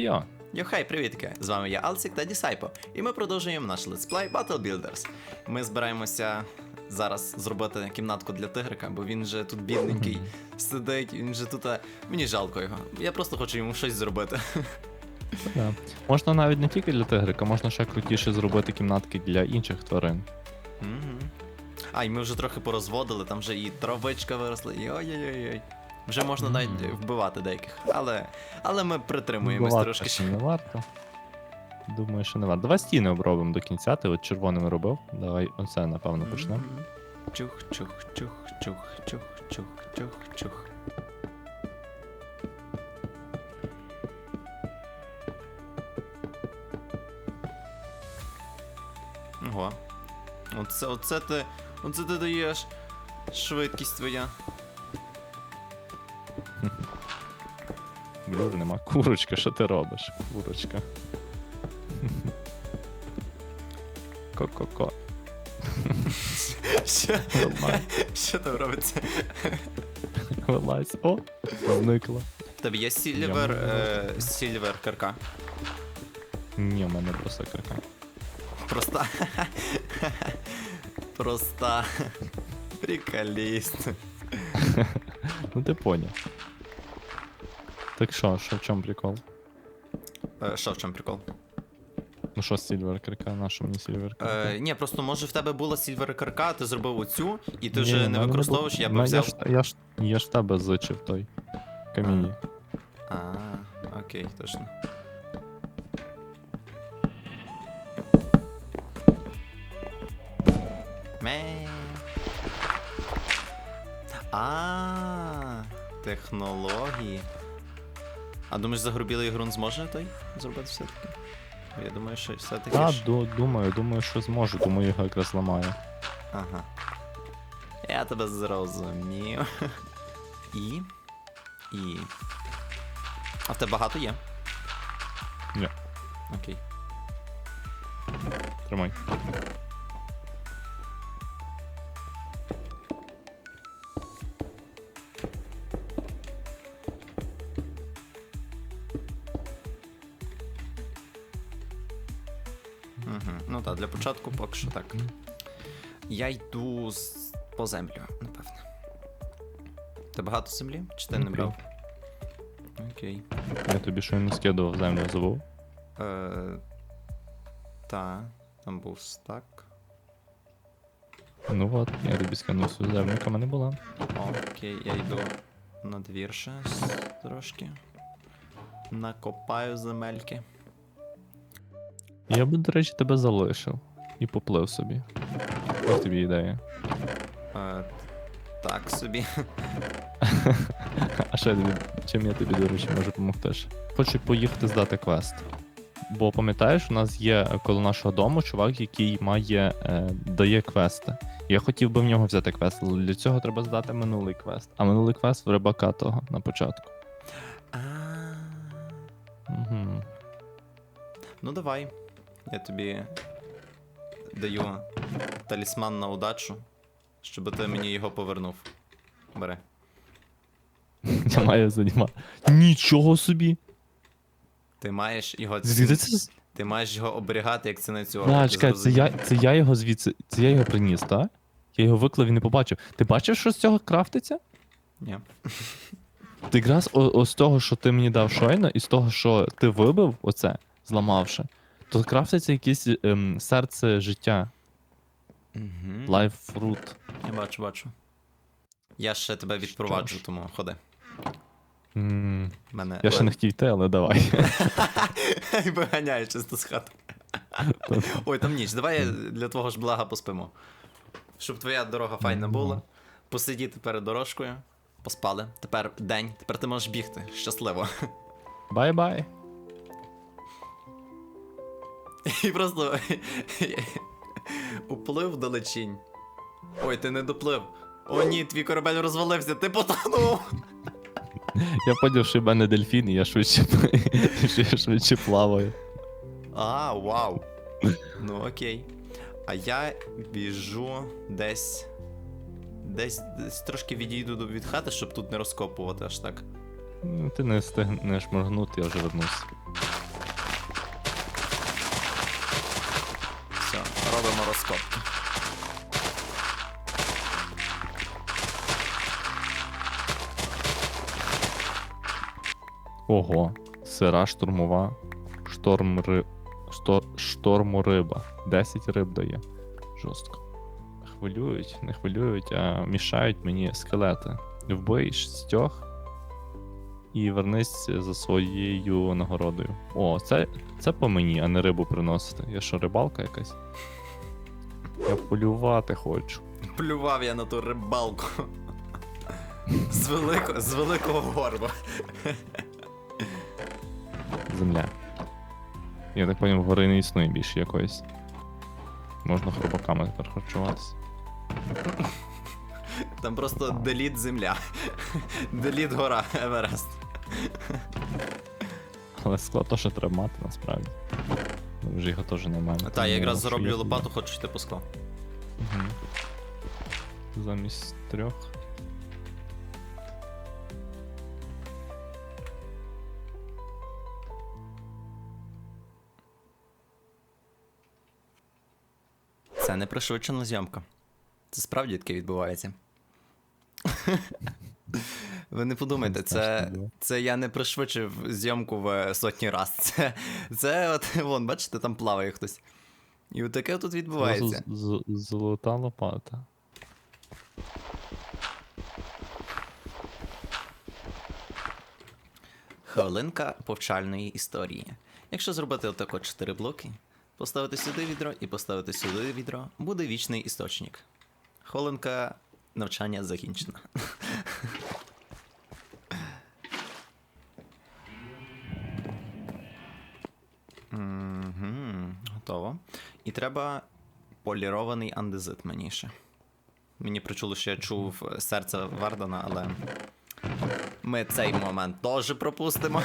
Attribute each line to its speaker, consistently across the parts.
Speaker 1: Хей-йо!
Speaker 2: Йохей, привітки! З вами я Алсік та Дісайпо, і ми продовжуємо наш летсплей Battle Builders. Ми збираємося зараз зробити кімнатку для тигрика, бо він же тут бідненький сидить, він же тут. Мені жалко його. Я просто хочу йому щось зробити.
Speaker 1: Да. Можна навіть не тільки для тигрика, можна ще крутіше зробити кімнатки для інших тварин.
Speaker 2: Мгм. А, і ми вже трохи порозводили, там вже і травичка виросла, і ой-ой-ой. Вже можна навіть вбивати деяких. Але, але ми притримуємось
Speaker 1: Вбивати
Speaker 2: трошки.
Speaker 1: ще не варто. Думаю, що не варто. Давай стіни обробимо до кінця, ти от червоними робив. Давай оце, напевно, почнемо.
Speaker 2: Чух, чух, чух, чух, чух, чух, чух, чух. Ого. Оце, оце ти. Оце ти даєш. Швидкість твоя.
Speaker 1: Блюр нема. Курочка, що ти робиш? Курочка. Ко-ко-ко.
Speaker 2: Що,
Speaker 1: Вилазь,
Speaker 2: що там робиться?
Speaker 1: вилазь. О, зникла.
Speaker 2: В тебе є сільвер, е, сільвер карка.
Speaker 1: Ні, в мене просто карка.
Speaker 2: Просто. Просто. Приколіст.
Speaker 1: Ну ти поняв. Так що, що в чому прикол?
Speaker 2: Е, Що в чому прикол?
Speaker 1: Ну що сільвер карка, на що мені сільвер карка?
Speaker 2: Е, ні, просто може в тебе була сільвер карка, ти зробив оцю, і ти
Speaker 1: Ні,
Speaker 2: вже
Speaker 1: в
Speaker 2: не
Speaker 1: мене
Speaker 2: використовуєш,
Speaker 1: було-
Speaker 2: я
Speaker 1: Ну,
Speaker 2: би взяв.
Speaker 1: ж, я, ж, я ж в тебе зичив той камінь.
Speaker 2: А, окей, точно. Ме. А, технології. А думаєш, загрубілий ґрунт зможе той зробити все-таки? Я думаю, що все-таки.
Speaker 1: Так,
Speaker 2: ж-
Speaker 1: думаю, думаю, що зможу, думаю, його якраз зламаю.
Speaker 2: Ага. Я тебе зрозумів. І. І. А в тебе багато є?
Speaker 1: Ні.
Speaker 2: Окей.
Speaker 1: Тримай.
Speaker 2: Початку поки що так. Я йду з... по землю, напевно. Ти багато землі? Чи ти не брав? Окей.
Speaker 1: Я тобі щойно скидував землю, забув.
Speaker 2: Е, та, там був стак.
Speaker 1: Ну от, я тобі скинув всю землю, яка в мене була.
Speaker 2: Окей, я йду на двір ще трошки. Накопаю земельки.
Speaker 1: Я би, до речі, тебе залишив і поплив собі. Ось тобі ідея.
Speaker 2: Е, так собі.
Speaker 1: А ще чим я тобі, до речі, можу допомогти? Хочу поїхати здати квест. Бо пам'ятаєш, у нас є коло нашого дому чувак, який має е, дає квести. Я хотів би в нього взяти квест, але для цього треба здати минулий квест. А минулий квест в рибака того на початку.
Speaker 2: А,
Speaker 1: Угу.
Speaker 2: Ну давай. Я тобі даю талісман на удачу, щоб ти мені його повернув. Бери.
Speaker 1: Я маю займати. Нічого собі!
Speaker 2: Ти маєш його.
Speaker 1: Звідки це?
Speaker 2: Ти маєш його оберігати, як ціницю
Speaker 1: Да, чекай, це я, це я його звідси. Це я його приніс, так? Я його виклав і не побачив. Ти бачив, що з цього крафтиться?
Speaker 2: Ні.
Speaker 1: Ти якраз о, о, з того, що ти мені дав щойно, і з того, що ти вибив, оце, зламавши, то крафтиться якесь ем, серце життя.
Speaker 2: Угу.
Speaker 1: Life fruit.
Speaker 2: Я бачу, бачу. Я ще тебе відпроваджу, тому ходи.
Speaker 1: М,
Speaker 2: Мене...
Speaker 1: Я ще не хотів йти, але давай.
Speaker 2: І виганяє чисто з хати. Ой, там ніч. Давай я для твого ж блага поспимо. Щоб твоя дорога файна була. Посидіти перед дорожкою. Поспали. Тепер день. Тепер ти можеш бігти. Щасливо.
Speaker 1: Бай-бай.
Speaker 2: І просто уплив далечінь. Ой, ти не доплив. О, ні, твій корабель розвалився, ти потонув.
Speaker 1: Я поняв, що в мене дельфін, і я швидше, я швидше плаваю.
Speaker 2: А, вау. Ну окей. А я біжу десь. Десь, десь трошки відійду від хати, щоб тут не розкопувати аж так.
Speaker 1: Ну, Ти не встигнеш моргнути, я вже вернусь. Ого, сира штурмова, шторм ри... Штор... штормориба. 10 риб дає. Жорстко. Хвилюють, не хвилюють, а мішають мені скелети. Вбий стьох і вернись за своєю нагородою. О, це, це по мені, а не рибу приносити. Я що, рибалка якась? Я полювати хочу.
Speaker 2: Плював я на ту рибалку. З, велико, з великого горба.
Speaker 1: Земля. Я так поняв, гори не існує більше якоїсь. Можна хробаками тепер харчуватися.
Speaker 2: Там просто деліт земля. Деліт гора Еверест.
Speaker 1: Але склад теж треба мати насправді. Ну, Вже його теж немає.
Speaker 2: Та, я якраз зароблю лопату, хочу йти по скло.
Speaker 1: Угу. Замість трьох.
Speaker 2: Це не пришвидшена зйомка. Це справді таке відбувається. Ви не подумайте, це, це я не пришвидшив зйомку в сотні раз. Це, це от, вон, бачите, там плаває хтось. І от таке тут відбувається.
Speaker 1: Золота золота лопата.
Speaker 2: Хвилинка повчальної історії. Якщо зробити отако 4 блоки, поставити сюди відро і поставити сюди відро, буде вічний істочник. Хвилинка навчання закінчена. Готово. І треба полірований андезит мені ще. Мені причуло, що я чув серце Вардана, але ми цей момент теж пропустимо.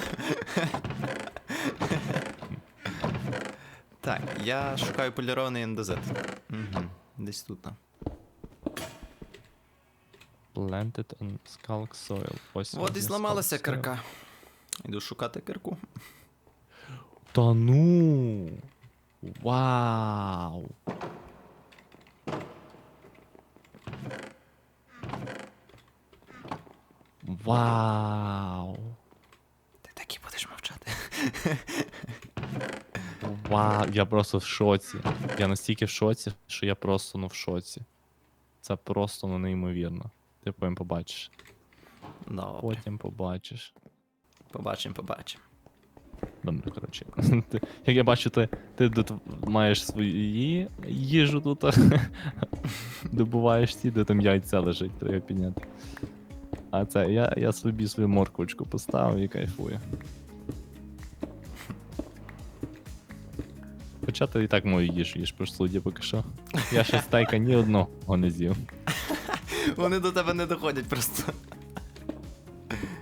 Speaker 2: Так, я шукаю полірований андезит. Угу, десь тут.
Speaker 1: Planted on Skulk Soil. Ось
Speaker 2: От і зламалася кирка. Йду шукати кирку.
Speaker 1: Та ну. Вау. Вау.
Speaker 2: Ти так і будеш мовчати.
Speaker 1: Вау. Я просто в шоці. Я настільки в шоці, що я просто ну в шоці. Це просто ну неймовірно. Ти потім побачиш.
Speaker 2: Добре,
Speaker 1: Потім побачиш.
Speaker 2: побачимо, побачимо.
Speaker 1: Добре, коротше. Ти, як я бачу, ти, ти тут маєш свої їжу тут. Добуваєш ті, де там яйця лежить, треба підняти. А це я, я собі свою морквочку поставив і кайфую. Хоча і так мою їжу їж по суді поки що. Я ще стейка ні одного не з'їв.
Speaker 2: Вони до тебе не доходять просто.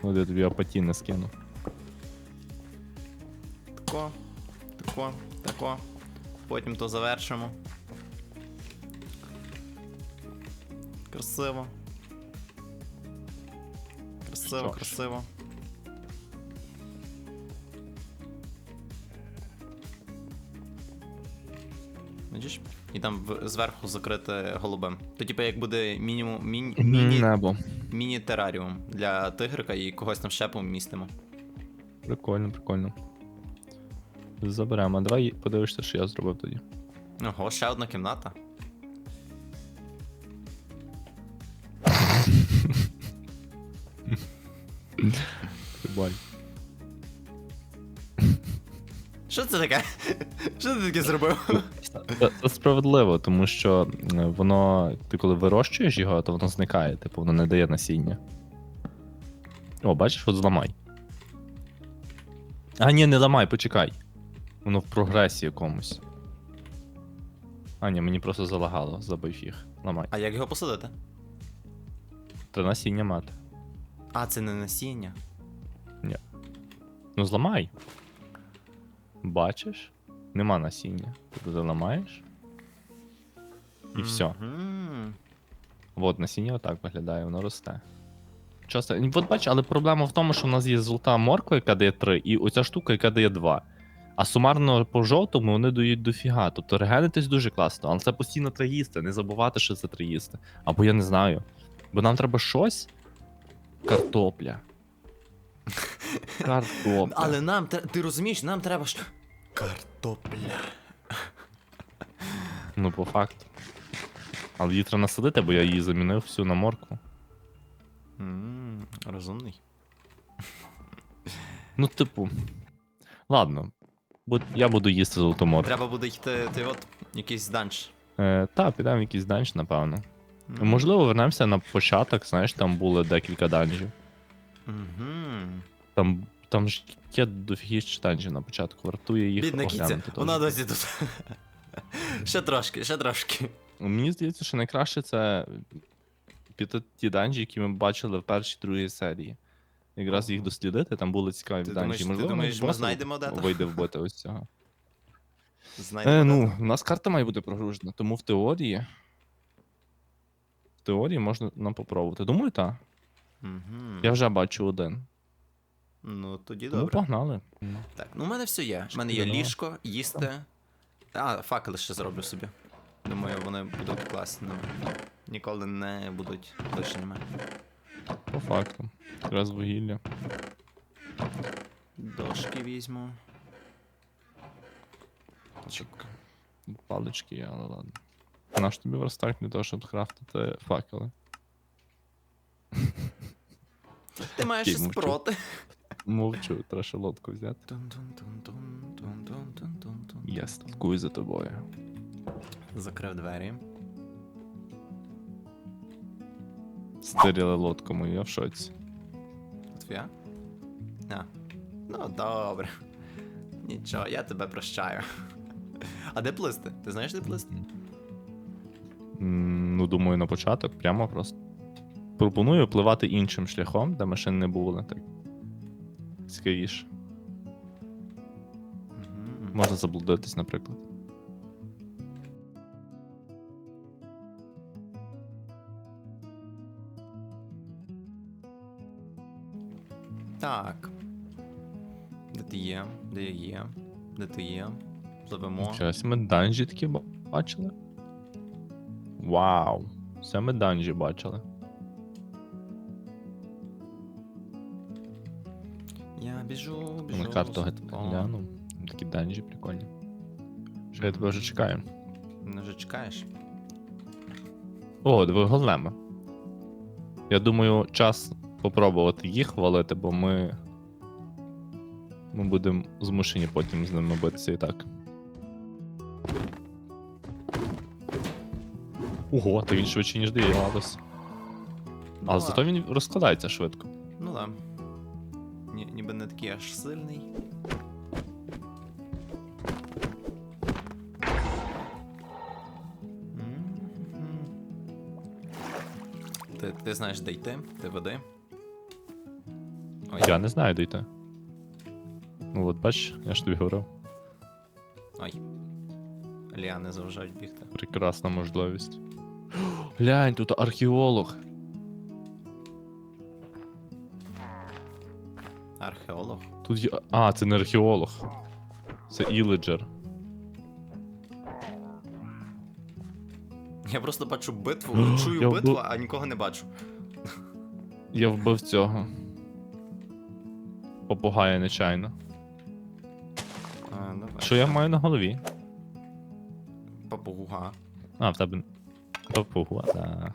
Speaker 1: От я тобі апатійно скину.
Speaker 2: Тако, тако, тако. Потім то завершимо. Красиво. Красиво, красиво. Бачиш? І там в- зверху закрите голубем. То типу як буде мінімум міні, міні,
Speaker 1: Небо.
Speaker 2: міні-тераріум для тигрика і когось там ще помістимо.
Speaker 1: Прикольно, прикольно. Заберемо. Давай подивишся, що я зробив тоді.
Speaker 2: Ого, ще одна кімната.
Speaker 1: Прибаль.
Speaker 2: Що це таке? Що ти таке зробив?
Speaker 1: Це, це справедливо, тому що е, воно, ти коли вирощуєш його, то воно зникає, типу, воно не дає насіння. О, бачиш, от зламай. А, ні, не ламай, почекай. Воно в прогресі якомусь. А, ні, мені просто залагало, забив їх. Ламай.
Speaker 2: А як його посадити?
Speaker 1: Треба насіння мати.
Speaker 2: А, це не насіння.
Speaker 1: Ну, зламай. Бачиш? Нема насіння. Ти туди ламаєш. І все. От насіння отак виглядає, воно росте. Часто. От бач, але проблема в тому, що в нас є золота морква, яка дає 3, і оця штука, яка дає 2. А сумарно по жовтому вони дають дофіга. Тобто регенитись дуже класно, але це постійно треба їсти, не забувати, що це треба їсти. Або я не знаю. Бо нам треба щось. Картопля. Картопля.
Speaker 2: Але нам тре- ти розумієш, нам треба ж. Картопля.
Speaker 1: Ну, по факту. Але її треба насадити, бо я її замінив всю на моркву.
Speaker 2: М, Розумний.
Speaker 1: Ну, типу. Ладно. Бу- Я буду їсти золоту моркву.
Speaker 2: Треба буде йти, ти от якийсь данж.
Speaker 1: Е, та, підемо в якийсь данж, напевно.
Speaker 2: М.
Speaker 1: Можливо, вернемося на початок, знаєш, там було декілька данжів.
Speaker 2: Мгм.
Speaker 1: Там, там ж є дофігіч данжів на початку. Вартує їх
Speaker 2: Бідна кіця, вона досі тут. ще трошки, ще трошки.
Speaker 1: Мені здається, що найкраще це піти ті данжі, які ми бачили в першій другій серії. Якраз їх дослідити, там були цікаві
Speaker 2: Ти
Speaker 1: данжі.
Speaker 2: думаєш- ти
Speaker 1: Можливо,
Speaker 2: думаєш, ми знайдемо де-то?
Speaker 1: Вийде вбити ось цього.
Speaker 2: Знайдемо.
Speaker 1: Е, ну, у нас карта має бути прогружена, тому в теорії. В теорії можна нам попробувати. Думаю, так.
Speaker 2: Мгм.
Speaker 1: Я вже бачу один.
Speaker 2: Ну, тоді
Speaker 1: Тому
Speaker 2: добре.
Speaker 1: погнали.
Speaker 2: Так, ну у мене все є. У мене є
Speaker 1: Чудово.
Speaker 2: ліжко, їсти. А, факели ще зроблю собі. Думаю, вони будуть класними. Ніколи не будуть лишніми.
Speaker 1: По факту. Якраз вугілля.
Speaker 2: Дошки візьму.
Speaker 1: Чик. Палички є, але ладно. Наш тобі верстак для того, щоб крафтити факели.
Speaker 2: Ти маєш
Speaker 1: Окей,
Speaker 2: щось
Speaker 1: мовчу.
Speaker 2: проти.
Speaker 1: Мовчу, треба ще лодку взяти. Я слідкую за тобою.
Speaker 2: Закрив двері.
Speaker 1: Стирили лодку мою, я в шоці.
Speaker 2: Твоя? А. Ну, добре. Нічого, я тебе прощаю. А де плисти? Ти знаєш, де плисти?
Speaker 1: М, Ну, думаю, на початок прямо просто. Пропоную пливати іншим шляхом, де машин не було, так. Цікавіше. Можна заблудитись, наприклад.
Speaker 2: Так. Де ти є? Де я є? Де ти є? Пливемо.
Speaker 1: Щось ми данжі такі бачили. Вау! Все ми данжі бачили.
Speaker 2: Біжу, біжу.
Speaker 1: На карту гляну. Такі данжі прикольні. Що я тебе вже чекаю.
Speaker 2: Не вже чекаєш?
Speaker 1: О, диви големи. Я думаю, час попробувати їх валити, бо ми. Ми будемо змушені потім з ними битися і так. Ого, та він швидше, ніж здавалось.
Speaker 2: Ну,
Speaker 1: Але зато він розкладається швидко.
Speaker 2: Ну да. Такий аж сильний. Ти, ти знаєш, де йти? Ти веди. Ой,
Speaker 1: Я не знаю, де йти. Ну от бач, я ж тобі говорив.
Speaker 2: ой. Ліани заважають бігти.
Speaker 1: Прекрасна можливість. Глянь, тут
Speaker 2: археолог.
Speaker 1: Тут є. А, це не археолог. Це Іледжер.
Speaker 2: Я просто бачу битву, чую
Speaker 1: Я
Speaker 2: битву,
Speaker 1: вбив-
Speaker 2: а нікого не бачу.
Speaker 1: Я вбив цього. Попугая нечайно.
Speaker 2: А, давай.
Speaker 1: Що я маю на голові?
Speaker 2: Папуга.
Speaker 1: А, в тебе. Попуга, да.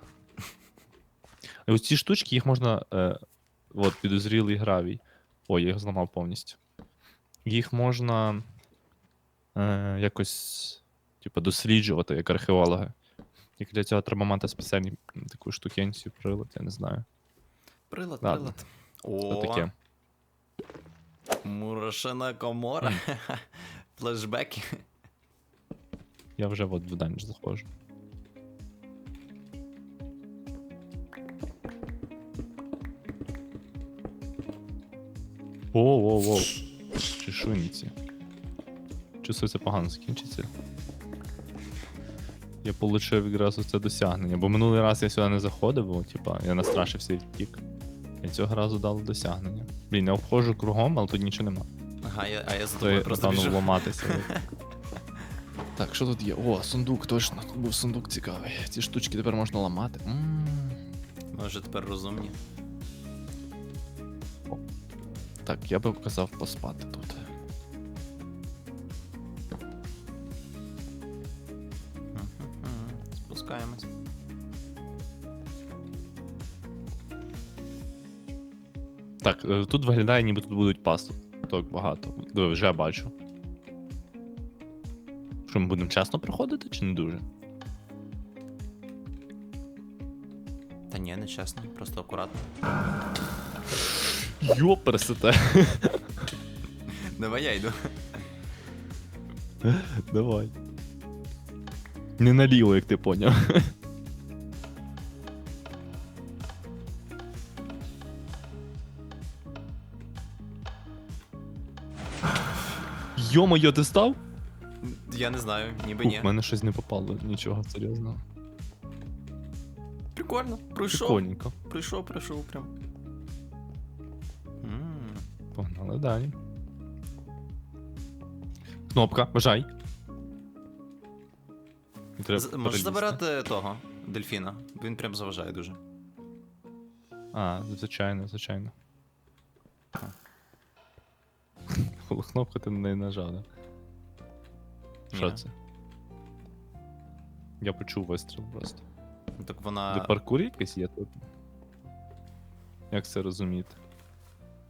Speaker 1: І ось ці штучки, їх можна. Е, от, підозрілий гравій. Ой, я його зламав повністю. Їх можна. Е, якось. Типу, досліджувати, як археологи. Тільки для цього треба мати спеціальні таку штукенцію, прилад, я не знаю.
Speaker 2: Прилад,
Speaker 1: Ладно.
Speaker 2: прилад. О,
Speaker 1: таке?
Speaker 2: Мурашина комора. Флешбеки.
Speaker 1: Я вже от в данж заходжу. Воу, воу, воу. Чешуйниці. Чувствую, це погано закінчиться. Я получив якраз оце досягнення, бо минулий раз я сюди не заходив, бо типа я настрашився і втік. І цього разу дало досягнення. Блін, я обходжу кругом, але тут нічого нема.
Speaker 2: Ага, я, а я за тобою просто біжу.
Speaker 1: вломатися. так, що тут є? О, сундук, точно. Тут був сундук цікавий. Ці штучки тепер можна ламати. м
Speaker 2: Ми вже тепер розумні.
Speaker 1: Так, я би казав поспати тут.
Speaker 2: Спускаємось.
Speaker 1: Так, е, тут виглядає, ніби тут будуть пасти. Так багато. Диви, Вже бачу. Що ми будемо чесно приходити чи не дуже?
Speaker 2: Та ні, не чесно, просто акуратно.
Speaker 1: Йоперсите.
Speaker 2: Давай я йду.
Speaker 1: Давай. Не наліво, як ти поняв. Йо-моє, ти став?
Speaker 2: Я не знаю, ніби ні.
Speaker 1: в мене щось не попало, нічого серйозного.
Speaker 2: Прикольно. Пройшов.
Speaker 1: Прикольненько.
Speaker 2: Прийшов, прийшов прям.
Speaker 1: Погнали далі. Кнопка, бажай. Треба
Speaker 2: з- Можеш
Speaker 1: перелізти.
Speaker 2: забирати того дельфіна. Він прям заважає дуже.
Speaker 1: А, звичайно, звичайно. Кнопка ти на неї нажав, да? Що
Speaker 2: Ні.
Speaker 1: це? Я почув вистріл просто.
Speaker 2: Ну, Так
Speaker 1: Де
Speaker 2: вона.
Speaker 1: паркур якийсь є тут? Як це розуміти?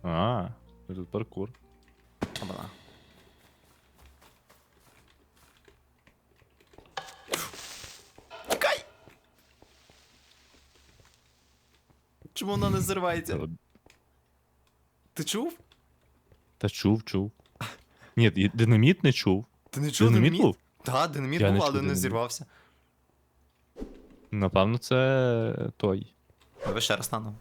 Speaker 1: А, тут паркур.
Speaker 2: Обана. Тікай! Чому вона не зривається? Ти чув?
Speaker 1: Та чув, чув. Ні, і динаміт не чув.
Speaker 2: Ти не чув
Speaker 1: Динаміт
Speaker 2: динаміт?
Speaker 1: був?
Speaker 2: Так, динаміт
Speaker 1: Я не
Speaker 2: був,
Speaker 1: чув
Speaker 2: але не
Speaker 1: динаміт.
Speaker 2: зірвався.
Speaker 1: Напевно, це той.
Speaker 2: Ви ще раз стану.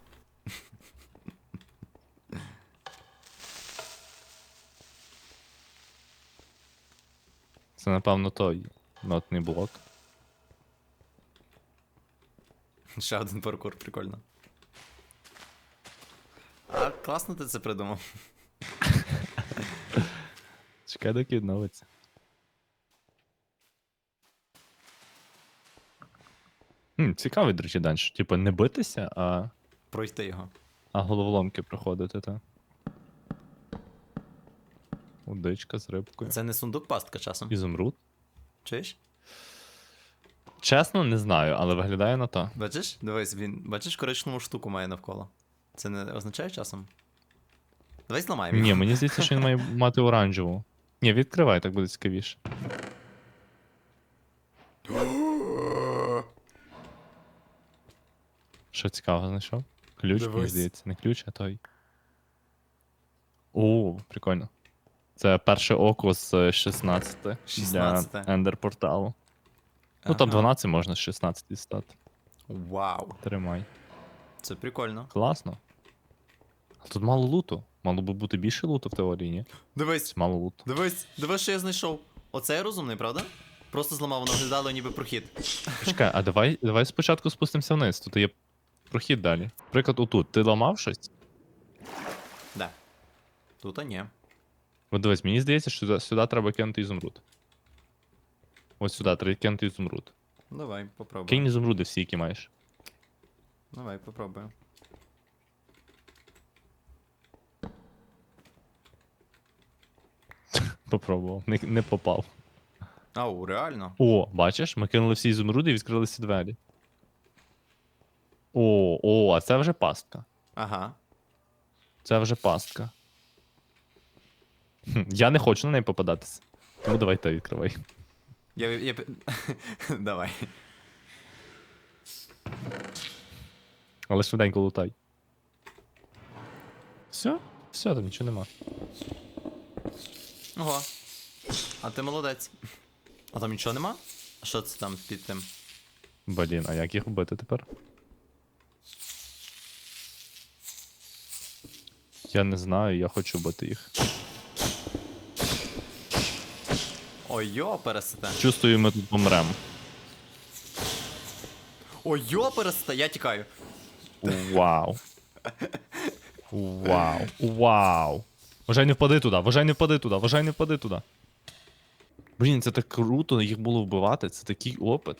Speaker 1: Це, напевно, той нотний блок.
Speaker 2: Ще один паркур, прикольно. А класно ти це придумав.
Speaker 1: Чекай, доки відновиться. Хм, цікавий, до речі, данж. Типу, не битися, а,
Speaker 2: Пройти його.
Speaker 1: а головоломки проходити, та. Удичка з рибкою.
Speaker 2: Це не сундук пастка часом.
Speaker 1: Ізумруд.
Speaker 2: Чуєш?
Speaker 1: Чесно, не знаю, але виглядає на то.
Speaker 2: Бачиш? Дивись, він. Бачиш, коричневу штуку має навколо. Це не означає часом? Давай зламаємо.
Speaker 1: Ні, мені здається, що він має мати оранжеву. Ні, відкривай, так буде цікавіше. Що цікаво знайшов? Ключ, мені
Speaker 2: Дивись.
Speaker 1: здається, не ключ, а той. О, прикольно. Це перше око з 16,
Speaker 2: 16.
Speaker 1: для Ендер порталу. Ну там
Speaker 2: Ага.
Speaker 1: 12 можна з 16 дістати.
Speaker 2: Вау.
Speaker 1: Тримай.
Speaker 2: Це прикольно.
Speaker 1: Класно. А тут мало луту. Мало би бути більше луту в теорії, ні?
Speaker 2: Дивись,
Speaker 1: Мало луту.
Speaker 2: дивись, дивись, що я знайшов. Оце я розумний, правда? Просто зламав, воно виглядало ніби прохід.
Speaker 1: Чекай, а давай, давай спочатку спустимося вниз. Тут є прохід далі. Наприклад, отут. Ти ламав щось?
Speaker 2: Да. Тут а ні.
Speaker 1: От дивись, мені здається, що сюди, сюди треба кинути ізумруд. Ось сюди треба кинути ізумруд.
Speaker 2: Давай, попробуй.
Speaker 1: Кинь ізумруди всі, які маєш.
Speaker 2: Давай, попробуємо.
Speaker 1: Попробував. Не, не попав.
Speaker 2: Ау, реально?
Speaker 1: О, бачиш, ми кинули всі ізумруди і відкрилися двері. О, о, а це вже пастка.
Speaker 2: Ага.
Speaker 1: Це вже пастка. Хм, Я не хочу на неї попадатися. Тому давай ти відкривай.
Speaker 2: Я. я... Давай.
Speaker 1: Але швиденько лутай. Все? Все, там нічого нема.
Speaker 2: Ого. А ти молодець. А там нічого нема? А що це там під тим?
Speaker 1: Блін, а як їх вбити тепер? Я не знаю, я хочу вбити їх.
Speaker 2: Ой, йо, пересете.
Speaker 1: Чувствую, ми тут помрем.
Speaker 2: Ой, йо, я тікаю.
Speaker 1: Вау. Вау. Вау. Вважай не впади туди, вважай не впади туди, вважай не впади туди. Блін, це так круто їх було вбивати, це такий опит.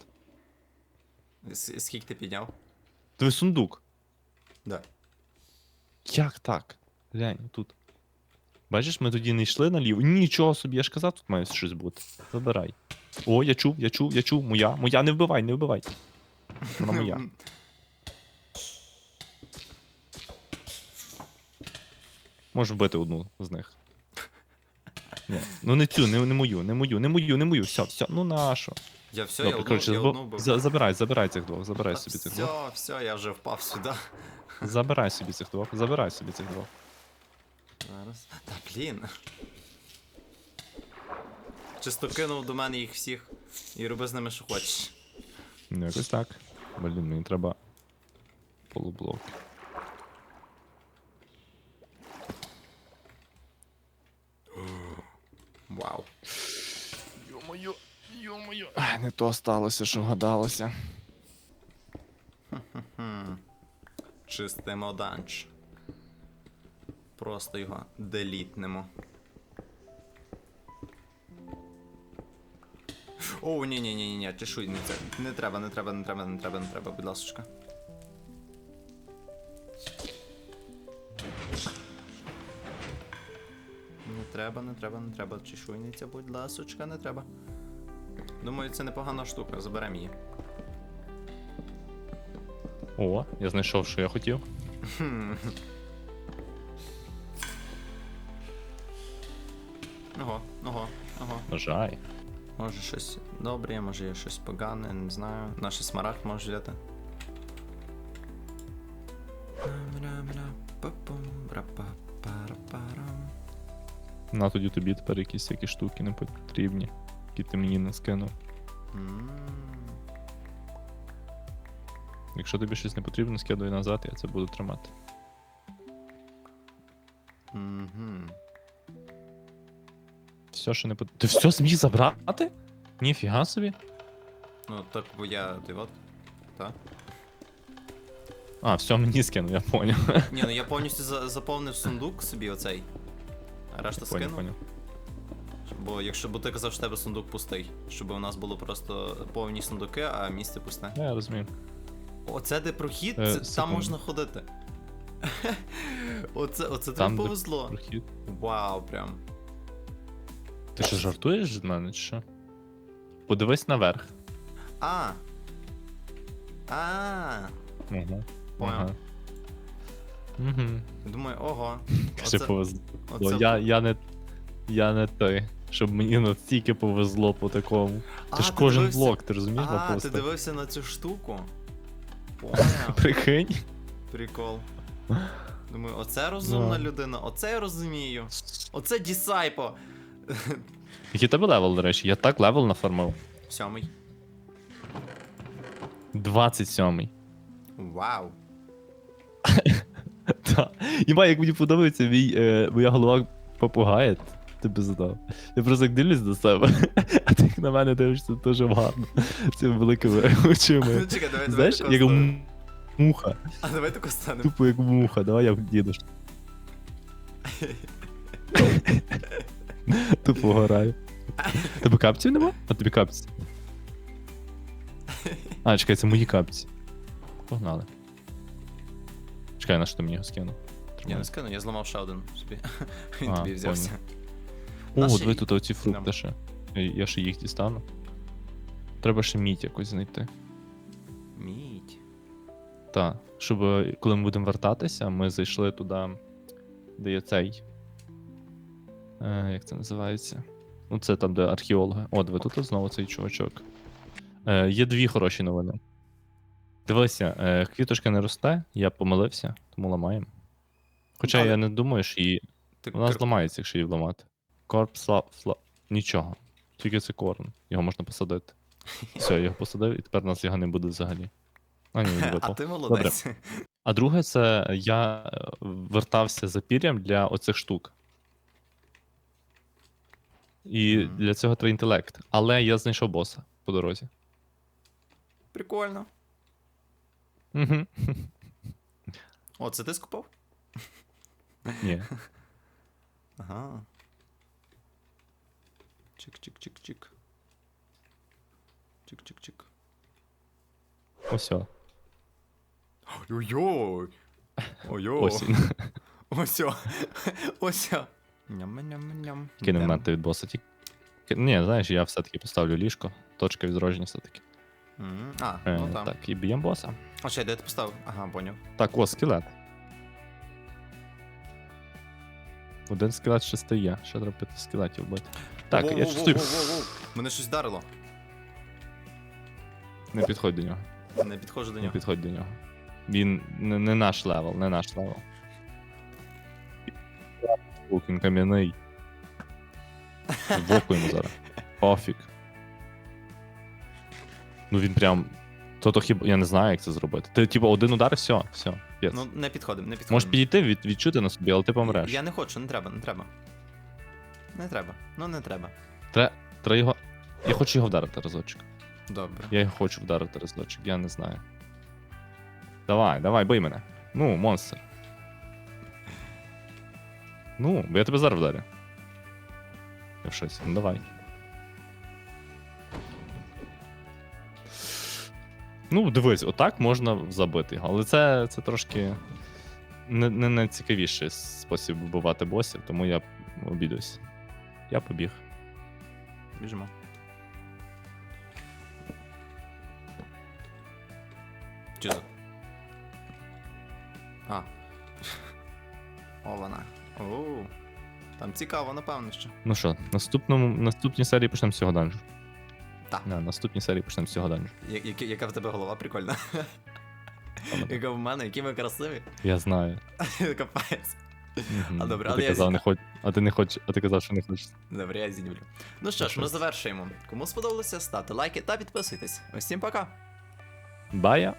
Speaker 2: С- Скільки ти підняв?
Speaker 1: Твій сундук.
Speaker 2: Да.
Speaker 1: Як так? Глянь, тут. Бачиш, ми тоді не йшли наліво. Нічого собі, я ж казав, тут має щось бути. Забирай. О, я чув, я чув, я чув. Моя, моя, не вбивай, не вбивай. Вона моя. Можеш вбити одну з них. Ні. Ну не цю, не, не мою, не мою, не мою, не мою. Все, все, ну нащо?
Speaker 2: Я все, я
Speaker 1: Добре,
Speaker 2: одну,
Speaker 1: коротше,
Speaker 2: я
Speaker 1: збо-
Speaker 2: одну вбив.
Speaker 1: за- забирай, забирай цих двох, забирай
Speaker 2: Та
Speaker 1: собі цих двох.
Speaker 2: Все, все, я вже впав сюди.
Speaker 1: Забирай собі цих двох, забирай собі цих двох.
Speaker 2: Зараз. Та блін. Чисто кинув до мене їх всіх і роби з ними, що хочеш.
Speaker 1: Ну, якось так. Блін, мені треба полублок.
Speaker 2: Вау.
Speaker 1: Йо-моє, йо-моє. Не то сталося, що гадалося.
Speaker 2: Чистимо данж. Просто його делітнемо. О, ні, ні, ні, ні, чешуй, не це. Не треба, не треба, не треба, не треба, не треба, будь ласочка. Не треба, не треба, не треба. Чешуйниця, будь ласочка, не треба. Думаю, це непогана штука, заберемо її.
Speaker 1: О, я знайшов, що я хотів. Бажай.
Speaker 2: Може щось добре, може є щось погане, не знаю. Наш смарагд може взяти.
Speaker 1: На тоді тобі тепер якісь які штуки не потрібні, які ти мені не скинув.
Speaker 2: М.
Speaker 1: Якщо тобі щось не потрібно, скидуй назад, я це буду тримати.
Speaker 2: Мгм.
Speaker 1: Все, що не потрібно. Ти все зміг забрати? Ніфіга собі.
Speaker 2: Ну, так бо я. Ти от. Так.
Speaker 1: А, все мені скинув, я поняв.
Speaker 2: Ні, ну я повністю за- заповнив сундук собі оцей. А решта
Speaker 1: Поняв,
Speaker 2: скинув.
Speaker 1: поняв.
Speaker 2: Бо якщо бо ти казав, що в тебе сундук пустий, щоб у нас було просто повні сундуки, а місце пусте.
Speaker 1: Я розумію.
Speaker 2: Оце де прохід,
Speaker 1: Е,
Speaker 2: це, там
Speaker 1: секунду.
Speaker 2: можна ходити. оце, оце
Speaker 1: Там,
Speaker 2: тобі
Speaker 1: де
Speaker 2: повезло.
Speaker 1: Прохід.
Speaker 2: Вау, прям.
Speaker 1: Ти що жартуєш від мене, чи що? Подивись наверх.
Speaker 2: А. А.
Speaker 1: Угу.
Speaker 2: Поняв.
Speaker 1: Угу.
Speaker 2: Думаю, ого. Оце,
Speaker 1: повезло.
Speaker 2: оце...
Speaker 1: Я, я не. Я не той. Щоб мені настільки повезло по такому.
Speaker 2: А,
Speaker 1: Ти ж
Speaker 2: ти
Speaker 1: кожен
Speaker 2: дивився-
Speaker 1: блок, ти розумієш,
Speaker 2: А, ти дивився на цю штуку? Поняв.
Speaker 1: Прикинь.
Speaker 2: Прикол. Думаю, оце розумна
Speaker 1: Да.
Speaker 2: людина, оце я розумію. Оце Дісайпо.
Speaker 1: Який тебе левел, до речі? Я так левел нафармив.
Speaker 2: Сьомий.
Speaker 1: 27-й.
Speaker 2: Вау.
Speaker 1: Та. Іма, як мені подобається, мій, е, моя голова попугає, ти би задав. Я просто як дивлюсь до себе, а ти як на мене дивишся дуже гарно. Цими великими очима.
Speaker 2: Чекай, давай, давай
Speaker 1: Знаєш,
Speaker 2: тако
Speaker 1: як
Speaker 2: станемо.
Speaker 1: м- муха.
Speaker 2: А давай тако станемо.
Speaker 1: Тупо як муха, давай я діду. Тупо гораю. Тебе капців нема? А тобі капці. А, чекай, це мої капці. Погнали. Чекай, на що ти мені його скинув?
Speaker 2: Я не скину, я зламав ще один собі. Він тобі взявся.
Speaker 1: О,
Speaker 2: Наші-
Speaker 1: от ви тут оці фрукти ще. Я- Я ще їх дістану. Треба ще мідь якось знайти.
Speaker 2: Мідь.
Speaker 1: Так, щоб е, коли ми будемо вертатися, ми зайшли туди, де є цей. Е, як це називається? Ну, це там, де археологи. О, ви тут знову цей чувачок. Е, є дві хороші новини. Дивися, е, квіточка не росте, я помилився, тому ламаємо. Хоча
Speaker 2: Але-
Speaker 1: я не думаю, що її.
Speaker 2: Ти
Speaker 1: Вона
Speaker 2: кр-
Speaker 1: зламається, якщо її вламати. Корп, фла. Нічого. Тільки це корн. Його можна посадити. Все, я його посадив, і тепер у нас його не буде взагалі. А, ні, він
Speaker 2: А
Speaker 1: випав.
Speaker 2: ти молодець.
Speaker 1: А друге, це я е, вертався за пір'ям для оцих штук. І
Speaker 2: Мгм.
Speaker 1: для цього треба інтелект. Але я знайшов боса по дорозі.
Speaker 2: Прикольно.
Speaker 1: Угу.
Speaker 2: О, це ти скупав?
Speaker 1: Ні.
Speaker 2: Ага. Чик-чик-чик-чик. Чик-чик-чик.
Speaker 1: Ось. о,
Speaker 2: Ой-ой! Ой-ой!
Speaker 1: Осінь.
Speaker 2: Ось! Ось! Ням-ням-ням.
Speaker 1: Кинемо
Speaker 2: Йдем.
Speaker 1: менти від боса. Тільки... Ні, знаєш, я все-таки поставлю ліжко. Точка відродження все-таки.
Speaker 2: А,
Speaker 1: Е,
Speaker 2: ну так.
Speaker 1: так, і б'ємо боса.
Speaker 2: А ще де ти поставив? Ага, поняв.
Speaker 1: Так, о, скелет. Один скелет ще стає. Ще треба п'яти скелетів вбити. Так, я чувствую.
Speaker 2: Мене щось вдарило.
Speaker 1: Не підходь до нього.
Speaker 2: Не підходжу до
Speaker 1: Не
Speaker 2: нього.
Speaker 1: підходь до нього. Він не, не наш левел, не наш левел. Ух, він кам'яний. В йому зараз. Пофіг. Ну він прям. То то хіба. Я не знаю, як це зробити. Ти, типу, один удар, все, все. П'єц.
Speaker 2: Ну, не підходимо, не підходимо.
Speaker 1: Можеш підійти, від, відчути на собі, але ти помреш.
Speaker 2: Я не хочу, не треба, не треба. Не треба. Ну не треба.
Speaker 1: Тре, треба його. Я хочу його вдарити разочок.
Speaker 2: Добре.
Speaker 1: Я його хочу вдарити разочок, я не знаю. Давай, давай, бий мене. Ну, монстр. Ну, я тебе зараз вдарю. Я щось. Ну давай. Ну, дивись, отак можна забити. Але це, це трошки не, не найцікавіший спосіб вбивати босів, тому я обідусь. Я побіг.
Speaker 2: Біжимо. Чи за? А. О, вона. Оу. Там цікаво, напевно, що.
Speaker 1: Ну що, наступному, наступній серії почнемо з цього данжу.
Speaker 2: Так.
Speaker 1: На наступній серії почнемо з цього данжу.
Speaker 2: Я, яка, яка в тебе голова прикольна. яка в мене, які ми красиві.
Speaker 1: Я знаю.
Speaker 2: Капець. А добре, але я
Speaker 1: казав, не хоч... а ти не хочеш, а ти казав, що не хочеш.
Speaker 2: Добре, я зідівлю. Ну що ж, ми завершуємо. Кому сподобалося, ставте лайки та підписуйтесь. Усім пока!
Speaker 1: Бая.